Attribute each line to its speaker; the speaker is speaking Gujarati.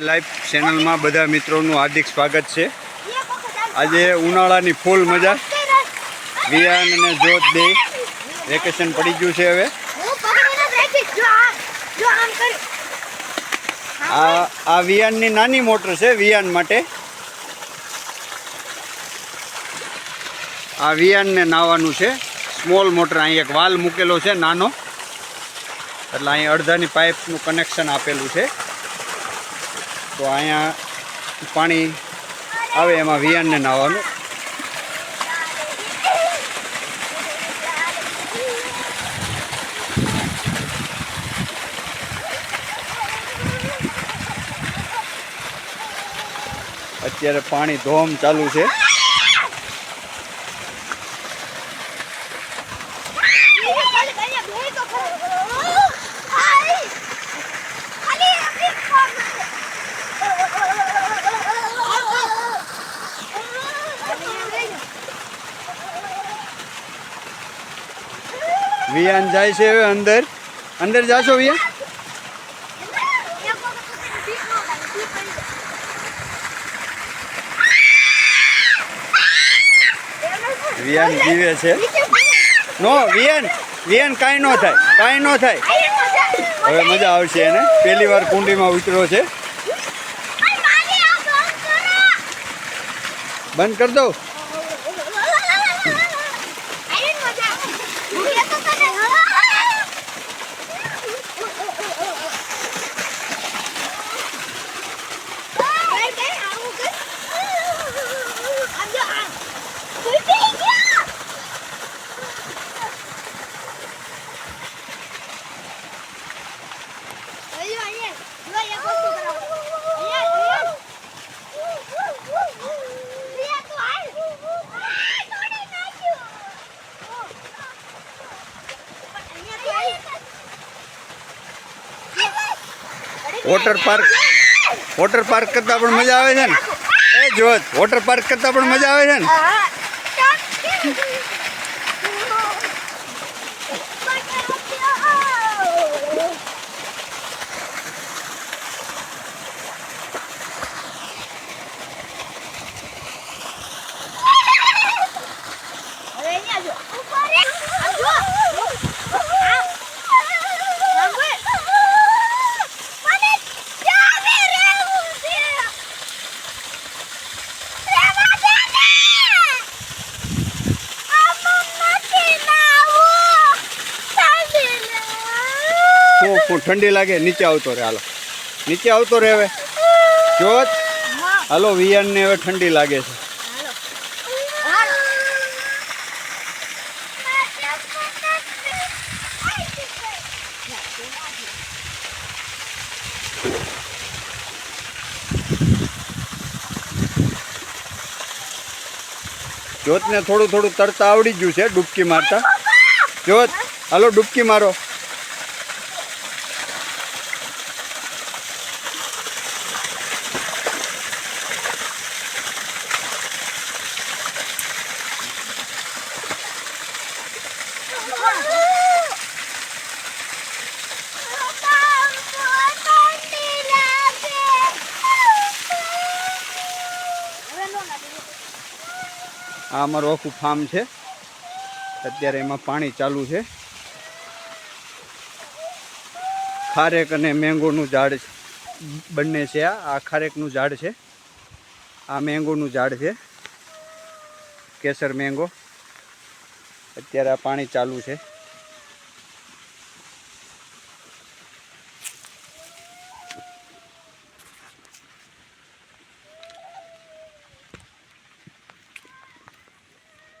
Speaker 1: લાઈવ ચેનલમાં બધા મિત્રોનું હાર્દિક સ્વાગત છે. આજે ઉનાળાની ફૂલ મજા. વિયાન અને જોત બે વેકેશન પડી ગયું છે હવે. આ આ વિયાનની નાની મોટર છે વિયાન માટે. આ વિયાનને નાવાનું છે. સ્મોલ મોટર, અહીં એક વાલ મૂકેલો છે નાનો. એટલે અહીં અડધાની પાઇપનું કનેક્શન આપેલું છે. તો અહીંયા પાણી આવે એમાં વિયાનને નાવાનું. અત્યારે પાણી ધોમ ચાલુ છે. વિયાન જાય છે હવે અંદર. અંદર જાશો વિયા વિયાન જીવે છે. નો, વિયાન વિયાન કાંઈ ન થાય, કાંઈ ન થાય. હવે મજા આવશે એને. પહેલી વાર કુંડીમાં ઉતર્યો છે. બંધ કરી દઉં. Water park. વોટર પાર્ક કરતાં પણ મજા આવે છે ને? એ જોત, વોટર પાર્ક કરતાં પણ મજા આવે છે ને? ફૂ ઠંડી લાગે, નીચે આવતો રહે, હાલો. નીચે આવતો રહે હવે. જોત. હાલો, વિયાનને હવે ઠંડી લાગે છે. જોતને થોડું થોડું તરતા આવડી ગયું છે, ડૂબકી મારતા. જોત. હાલો, ડૂબકી મારો. આ અમારું આખું ફાર્મ છે. અત્યારે એમાં પાણી ચાલુ છે. ખારેક અને મેંગોનું ઝાડ બંને છે આ. આ ખારેકનું ઝાડ છે. આ મેંગોનું ઝાડ છે. કેસર મેંગો. અત્યારે આ પાણી ચાલુ છે.